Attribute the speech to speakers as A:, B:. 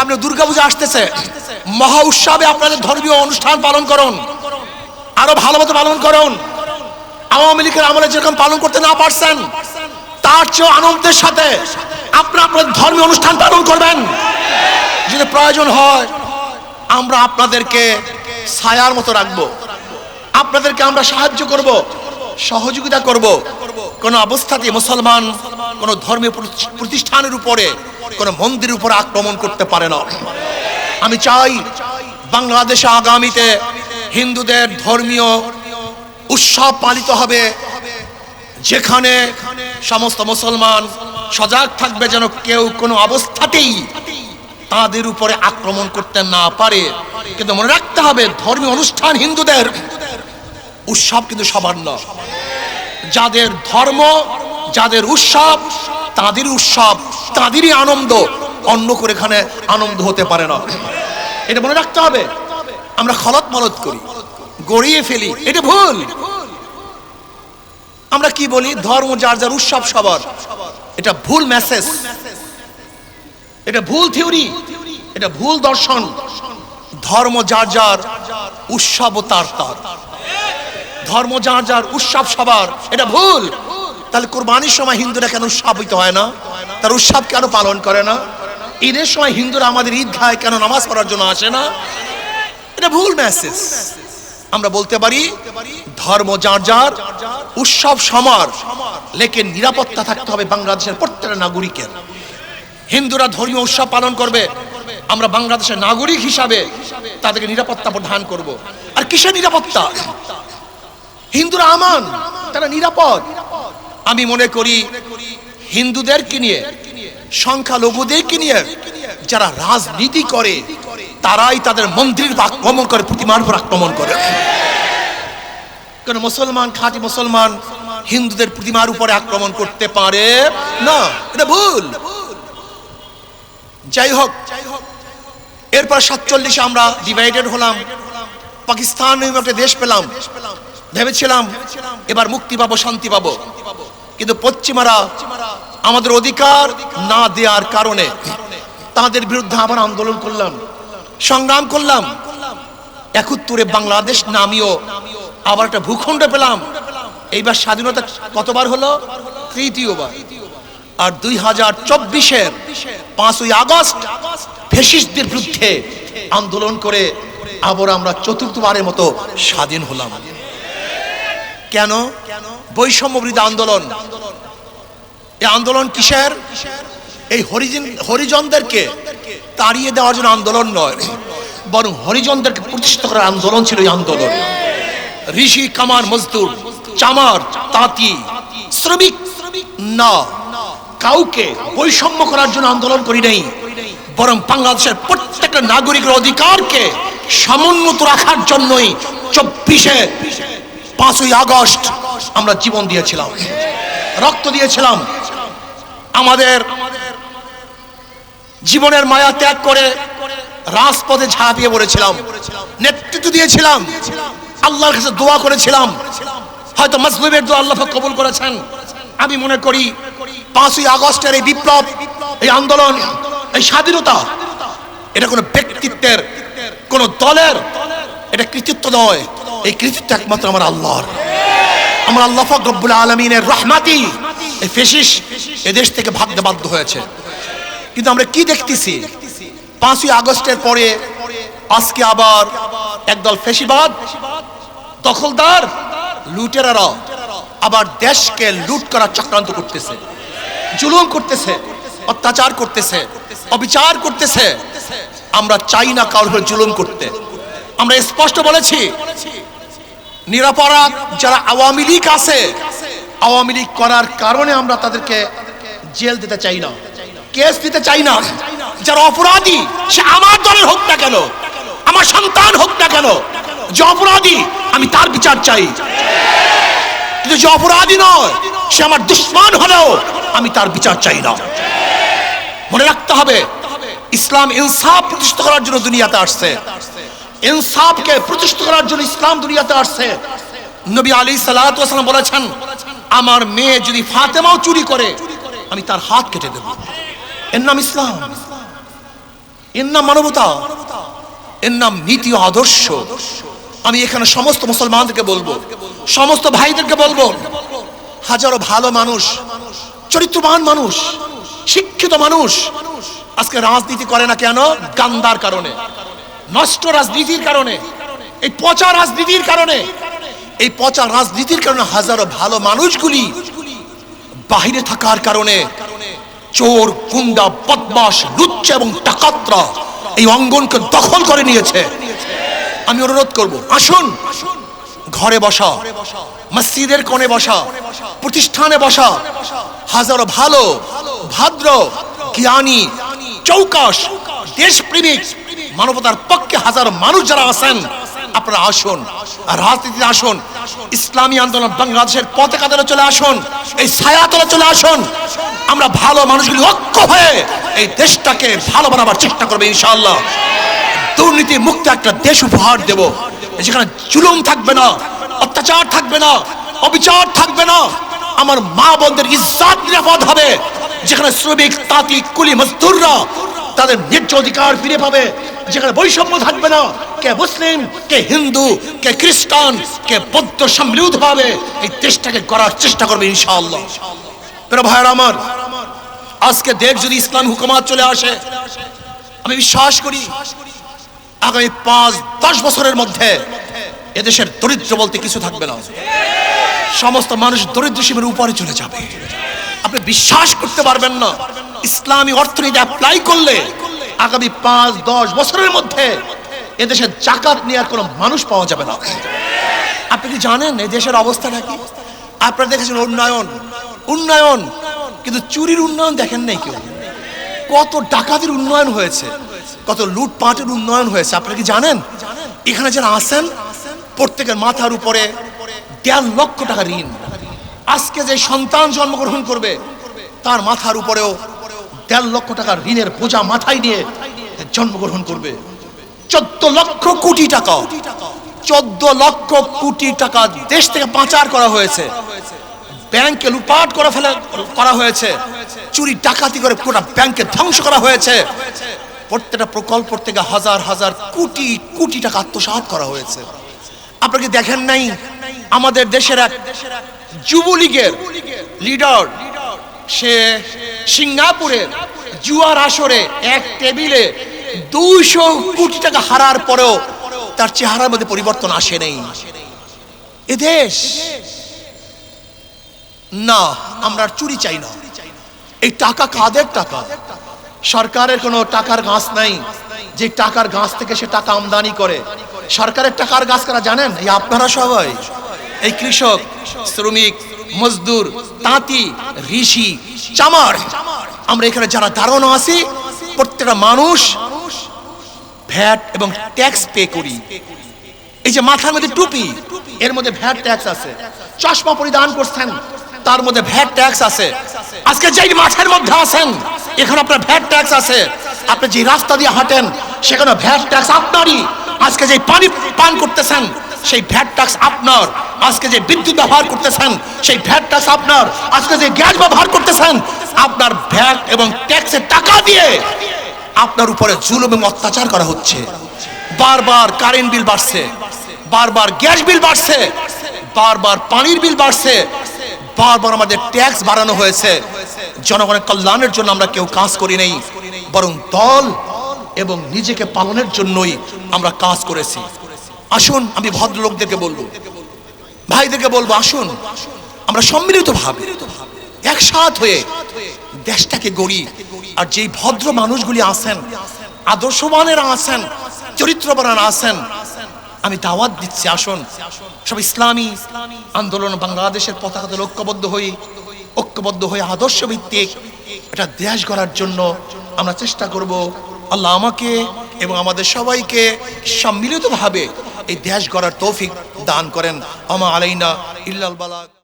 A: সামনে দুর্গাপূজা আসতেছে। মহা উৎসবে আপনাদের ধর্মীয় অনুষ্ঠান পালন করুন। আরও ভালো মতো পালন করুন। আওয়ামী লীগের আমলে যেরকম পালন করতে না পারছেন, তার চেয়ে আনন্দের সাথে আপনারা আপনাদের ধর্মীয় অনুষ্ঠান পালন করবেন। যদি প্রয়োজন হয়, আমরা আপনাদেরকে ছায়ার মতো রাখব। আপনাদেরকে আমরা সাহায্য করব, সহযোগিতা করব। কোন অবস্থাতে মুসলমান কোন ধর্মীয় প্রতিষ্ঠানের উপরে কোন মন্দিরের উপরে আক্রমণ করতে পারে না। আমি চাই বাংলাদেশে আগামীতে হিন্দুদের ধর্মীয় উৎসব পালিত হবে, যেখানে সমস্ত মুসলমান সজাগ থাকবে যেন কেউ কোনো অবস্থাতেই তাদের উপরে আক্রমণ করতে না পারে। কিন্তু মনে রাখতে হবে, ধর্মীয় অনুষ্ঠান হিন্দুদের উৎসব কিন্তু সবার না। যাদের ধর্ম, যাদের উৎসব, তাদের উৎসব তাদেরই আনন্দ। অন্য করে এখানে আনন্দ হতে পারে না। এটা মনে রাখতে হবে। আমরা খলত মলত করি। গড়িয়ে ফেলি। এটা ভুল। আমরা কি বলি? ধর্ম, যার যার উৎসব, সবার। এটা ভুল মেসেজ এটা ভুল থিওরি এটা ভুল দর্শন। ধর্ম, যার যার উৎসব তার তার। ধর্ম, যার যার উৎসব, সবার। এটা ভুল। তাহলে কোরবানির সময় হিন্দুরা কেন উৎসবিত হয় না? তার উৎসব কেন পালন করে না? ঈদের সময় হিন্দুরা আমাদের ঈদ খায় কেন নামাজ পড়ার জন্য আসে না? এটা ভুল মেসেজ আমরা বলতে পারি, ধর্ম যার যার, উৎসব সমার। লেকিন নিরাপত্তা থাকতে হবে বাংলাদেশের প্রত্যেকটা নাগরিকের। হিন্দুরা ধর্মীয় উৎসব পালন করবে, আমরা বাংলাদেশের নাগরিক হিসাবে তাদেরকে নিরাপত্তা প্রদান করব। আর কিসের নিরাপত্তা? হিন্দুরা আমান, তারা নিরাপদ। আমি মনে করি হিন্দুদেরকে নিয়ে, সংখ্যালঘুদেরকে নিয়ে যারা রাজনীতি করে, তারাই তাদের মন্দিরের উপর আক্রমণ করে, প্রতিমার উপর আক্রমণ করে। কেন মুসলমান, খাঁটি মুসলমান হিন্দুদের প্রতিমার উপরে আক্রমণ করতে পারে? না, এটা ভুল। যাই হোক, এরপর সাতচল্লিশে আমরা ডিভাইডেড হলাম। পাকিস্তান একটা দেশ পেলাম। ভেবেছিলাম এবার মুক্তি পাবো, শান্তি পাবো। কিন্তু পশ্চিমারা আমাদের অধিকার না দেওয়ার কারণে তাদের বিরুদ্ধে আবার আন্দোলন করলাম, সংগ্রাম করলাম। একুত্তরে বাংলাদেশ নামিও আবার একটা ভূখণ্ড পেলাম। এইবার স্বাধীনতা কতবার হলো? তৃতীয়বার। আর দুই হাজার চব্বিশের পাঁচই আগস্ট ফেসিস্টদের বিরুদ্ধে আন্দোলন করে আবার আমরা চতুর্থবারের মতো স্বাধীন হলাম। কেন? বৈষম্য বিরোধী আন্দোলন আন্দোলন কিসের? এই হরিজন হরিজনদেরকে তাড়িয়ে দেওয়ার জন্য আন্দোলন নয়। বরং হরিজনদেরকে প্রতিষ্ঠিত করার আন্দোলন ছিল এই আন্দোলন। ঋষি, কামার, মজদুর, চামার, তাঁতি, শ্রমিক না, কাউকে বৈষম্য করার জন্য আন্দোলন করি নাই। বরং বাংলাদেশের প্রত্যেকটা নাগরিকের অধিকারকে সমুন্নত রাখার জন্যই চব্বিশে পাঁচই আগস্ট আমরা জীবন দিয়েছিলাম। রক্ত দিয়েছিলাম। আমাদের জীবনের মায়া ত্যাগ করে রাজপথে ঝাঁপিয়ে পড়েছিলাম। নেতৃত্ব দিয়েছিলাম। আল্লাহর কাছে দোয়া করেছিলাম। হয়তো মজলুমের দোয়া আল্লাহ কবুল করেছেন। আমি মনে করি পাঁচই আগস্টের এই বিপ্লব, এই আন্দোলন, এই স্বাধীনতা, এটা কোনো ব্যক্তিত্বের, কোন দলের, এটা কৃতিত্ব নয়। এই কৃতিত্ব একমাত্র আমার আল্লাহর। আমার আল্লাহ রব্বুল আলমিনের রহমাতি। এই ফেসিস এদেশ থেকে ভাগতে বাধ্য হয়েছে। কিন্তু আমরা কি দেখতেছি? পাঁচই আগস্টের পরে আজকে আবার একদল ফেসিবাদ, দখলদার, লুটেরারা আবার দেশকে লুট করার চক্রান্ত করতেছে। জুলুম করতেছে, অত্যাচার করতেছে, অবিচার করতেছে। আমরা চাই না কারোর জুলুম করতে। আমরা স্পষ্ট বলেছি নিরাপরাধ যারা আওয়ামী লীগ আছে, আওয়ামী লীগ করার কারণে আমরা তাদেরকে জেল দিতে চাই না, কেস দিতে চাই না। যারা অপরাধী, সে আমার দলের হোক না কেন, আমার সন্তান হোক না কেন, যে অপরাধী, আমি তার বিচার চাই। কিন্তু যে অপরাধী নয়, সে আমার দুশ্মন হলেও আমি তার বিচার চাই না। মনে রাখতে হবে, ইসলাম ইনসাফ প্রতিষ্ঠা করার জন্য দুনিয়াতে আসছে। ইনসাফকে প্রতিষ্ঠা করার জন্য ইসলাম দুনিয়াতে আসছে। নবী আলী সাল্লাম বলেছেন, আমার মেয়ে যদি ফাতেমাও চুরি করে, আমি তার হাত কেটে দেব। এর নাম ইসলাম। এর নাম মানবতা। এর নাম নীতি আদর্শ। আমি এখানে সমস্ত মুসলমানদেরকে বলব, সমস্ত ভাইদেরকে বলব, হাজারো ভালো মানুষ, চরিত্রবান মানুষ, শিক্ষিত মানুষ, আজকে রাজনীতি করে না কেন? গান্দার কারণে। নষ্ট রাজনীতির কারণে, এই পচা রাজনীতির কারণে, এই পচা রাজনীতির কারণে হাজারো ভালো মানুষগুলি বাহিরে থাকার কারণে চোর, গুন্ডা বদমাস লুচ্চা এবং টাকাত্রা এই অঙ্গনকে দখল করে নিয়েছে। আমি অনুরোধ করব, আসুন, ঘরে বসা, মসজিদের কোণে বসা, প্রতিষ্ঠানে বসা, হাজারো ভালো, ভাদ্র, জ্ঞানী, চৌকাশ, দেশপ্রেমিক মানবতার পক্ষে হাজার মানুষ যারা আছেন, আপনারা আসুন রাজনীতিতে আসুন, ইসলামী আন্দোলন বাংলাদেশের পতাকা তলে চলে আসুন, এই ছায়া তলে চলে আসুন, আমরা ভালো মানুষগুলি ঐক্য হয়ে এই দেশটাকে ভালো বানাবার চেষ্টা করবে ইনশাআল্লাহ। দুর্নীতি মুক্ত একটা দেশ উপহার দেব যেখানে জুলুম থাকবে না, অত্যাচার থাকবে না, অবিচার থাকবে না, আমার মা বোনদের ইজ্জাত নিরাপদ হবে, যেখানে শ্রমিক, তাঁতি, কুলি, মজদুররা তাদের ন্যায্য অধিকার ফিরে পাবে। যেখানে বৈষম্য থাকবে না, কে মুসলিম, কে হিন্দু, কে খ্রিস্টান, কে বৌদ্ধ সম্মিলিত ভাবে এই দেশটাকে করার চেষ্টা করবে ইনশাআল্লাহ। প্রিয় ভাইয়ের আমার, আজকে দেশ যদি ইসলাম হুকুমাত চলে আসে, আমি বিশ্বাস করি আগামী পাঁচ, দশ বছরের মধ্যে এদেশের দরিদ্র বলতে কিছু থাকবে না। সমস্ত মানুষ দরিদ্র সীমের উপরে চলে যাবে। আপনি বিশ্বাস করতে পারবেন না। ইসলামী অর্থনীতি অ্যাপ্লাই করলে আগামী পাঁচ, দশ বছরের মধ্যে এদেশে জাকাত নেওয়ার কোনো মানুষ পাওয়া যাবে না। আপনি কি জানেন এই দেশের অবস্থাটা কি? আপনারা দেখেছেন উন্নয়ন। উন্নয়ন, কিন্তু চুরির উন্নয়ন দেখেন নাই কেউ। কত ডাকাতির উন্নয়ন হয়েছে, কত লুটপাটের উন্নয়ন হয়েছে। আপনারা কি জানেন? এখানে যারা আছেন, প্রত্যেকের মাথার উপরে দেড় লক্ষ টাকা ঋণ। আজকে যে সন্তান জন্মগ্রহণ করবে, তার মাথার উপরেও দেড় লক্ষ টাকা ঋণের বোঝা মাথায় নিয়ে জন্মগ্রহণ করবে। চোদ্দ লক্ষ কোটি টাকা। চোদ্দ লক্ষ কোটি টাকা দেশ থেকে পাচার করা হয়েছে। ব্যাংকে লুপাট করে ফেলে, করা হয়েছে। চুরি, ডাকাতি করে পুরো ব্যাংকে ধ্বংস করা হয়েছে। প্রত্যেকটা প্রকল্প থেকে হাজার হাজার কোটি কোটি টাকা আত্মসাৎ করা হয়েছে। আপনাকে দেখেন নাই? আমাদের দেশের এক যুবলীগের লিডার, সে সিঙ্গাপুরের জুয়ার আসরে এক টেবিলে দুইশো কোটি টাকা হারার পরেও তার চেহারার মধ্যে পরিবর্তন আসে নেই। এদেশ না, আমরা চুরি চাই না। এই টাকা কাদের টাকা? সরকারের কোনো টাকার গাছ নাই। যে টাকার গাছ থেকে সে টাকা আমদানি করে। সরকারের টাকার গাছ কারা জানেন? এই আপনারা সবাই। এই কৃষক, শ্রমিক মজদুর, তাঁতি, ঋষি, চামার। আমরা এখানে যারা দাঁড়ানো আছি, প্রত্যেকটা মানুষ ভ্যাট এবং ট্যাক্স পে করি। এই যে মাথার মধ্যে টুপি, এর মধ্যে ভ্যাট ট্যাক্স আছে। চশমা পরিধান করছেন, তার মধ্যে ভ্যাট ট্যাক্স আছে। আজকে যেই মাছের মধ্যে আছেন, এখানে আপনার ভ্যাট ট্যাক্স আছে। আপনি যে রাস্তা দিয়ে হাঁটেন, সেখানে ভ্যাট ট্যাক্স আপনারই। আজকে যে পানি পান করতেছেন সেই ভ্যাট ট্যাক্স আপনার। আজকে যে বিদ্যুৎ ব্যবহার করতেছেন, সেই ভ্যাট ট্যাক্স আপনার। আজকে যে গ্যাস ব্যবহার করতেছেন, আপনার ভ্যাট এবং ট্যাক্সের টাকা দিয়ে আপনার উপরে জুলুম এবং অত্যাচার করা হচ্ছে। বারবার কারেন্ট বিল বাড়ছে, বারবার গ্যাস বিল বাড়ছে, বারবার পানির বিল বাড়ছে, বারবার আমাদের ট্যাক্স বাড়ানো হয়েছে। জনগণের কল্যাণের জন্য আমরা কেউ কাজ করি নাই, বরং দল এবং নিজেকে পালনের জন্যই আমরা কাজ করেছি। আসুন, আমি ভদ্রলোকদেরকে বলব। ভাইদেরকে বলব, আসুন। আমরা সম্মিলিত ভাবে একসাথ হয়ে দেশটাকে গড়ি। আর যেই ভদ্র মানুষগুলি আছেন, আদর্শবানেরা আছেন, চরিত্রবানেরা আছেন, আমি দাওয়াত দিচ্ছি, আসুন। সব ইসলামী আন্দোলন বাংলাদেশের পতাকাতে ঐক্যবদ্ধ হই, ঐক্যবদ্ধ হয়ে আদর্শ ভিত্তিক এটা দেশ গড়ার জন্য আমরা চেষ্টা করব। আল্লাহ আমাকে এবং আমাদের সবাইকে সম্মিলিতভাবে এই দেশ গড়ার তৌফিক দান করেন। আমা আলাইনা ইল্লাল বালাগ।